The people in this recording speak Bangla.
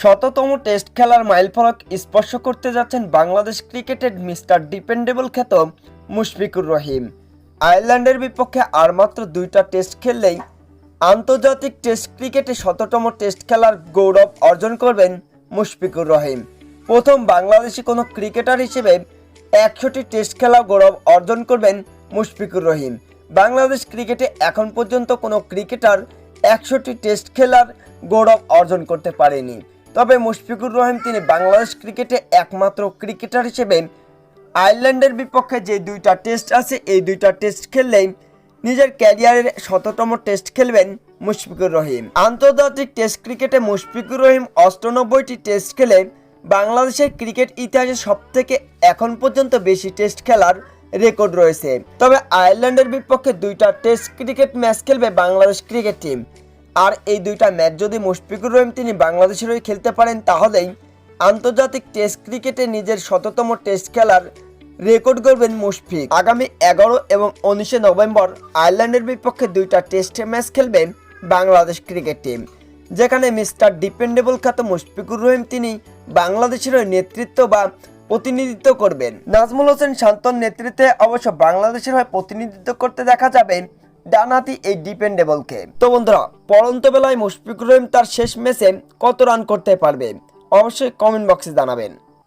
শততম টেস্ট খেলার মাইলফলক স্পর্শ করতে যাচ্ছেন বাংলাদেশ ক্রিকেটের মিস্টার ডিপেন্ডেবল খ্যাত মুশফিকুর রহিম। আয়ারল্যান্ডের বিপক্ষে আর মাত্র দুইটা টেস্ট খেললেই আন্তর্জাতিক টেস্ট ক্রিকেটে শততম টেস্ট খেলার গৌরব অর্জন করবেন মুশফিকুর রহিম। প্রথম বাংলাদেশি কোনো ক্রিকেটার হিসেবে একশোটি টেস্ট খেলা গৌরব অর্জন করবেন মুশফিকুর রহিম। বাংলাদেশ ক্রিকেটে এখন পর্যন্ত কোনো ক্রিকেটার একশোটি টেস্ট খেলার গৌরব অর্জন করতে পারেনি। তবে মুশফিকুর রহিম তিনি বাংলাদেশ ক্রিকেটে একমাত্র ক্রিকেটার হিসেবে আয়ারল্যান্ডের বিপক্ষে যে দুইটা টেস্ট আছে, এই দুইটা টেস্ট খেললেই নিজের ক্যারিয়ারের শততম টেস্ট খেলবেন মুশফিকুর রহিম। আন্তর্জাতিক টেস্ট ক্রিকেটে মুশফিকুর রহিম অষ্টানব্বইটি টেস্ট খেলে বাংলাদেশের ক্রিকেট ইতিহাসে সবথেকে এখন পর্যন্ত বেশি টেস্ট খেলার রেকর্ড রয়েছে। তবে আয়ারল্যান্ডের বিপক্ষে দুইটা টেস্ট ক্রিকেট ম্যাচ খেলবে বাংলাদেশ ক্রিকেট টিম। আর এই দুইটা ম্যাচ যদি মুশফিকুর রহিম তিনি বাংলাদেশের হয়ে খেলতে পারেন, তাহলেই আন্তর্জাতিক টেস্ট ক্রিকেটে নিজের শততম টেস্ট খেলার রেকর্ড করবেন মুশফিক। আগামী এগারো এবং উনিশে নভেম্বর আয়ারল্যান্ডের বিপক্ষে দুইটা টেস্ট ম্যাচ খেলবে বাংলাদেশ ক্রিকেট টিম। যেখানে মিস্টার ডিপেন্ডেবল খ্যাত মুশফিকুর রহিম তিনি বাংলাদেশের নেতৃত্ব বা প্রতিনিধিত্ব করবেন। নাজমুল হোসেন শান্তর নেতৃত্বে অবশ্য বাংলাদেশের হয়ে প্রতিনিধিত্ব করতে দেখা যাবে ডানহাতি এই ডিপেন্ডেবলকে। তো বন্ধুরা, পরন্ত বেলায় মুশফিকুর রহিম তার শেষ ম্যাচে কত রান করতে পারবে? অবশ্যই কমেন্ট বক্সে জানাবেন।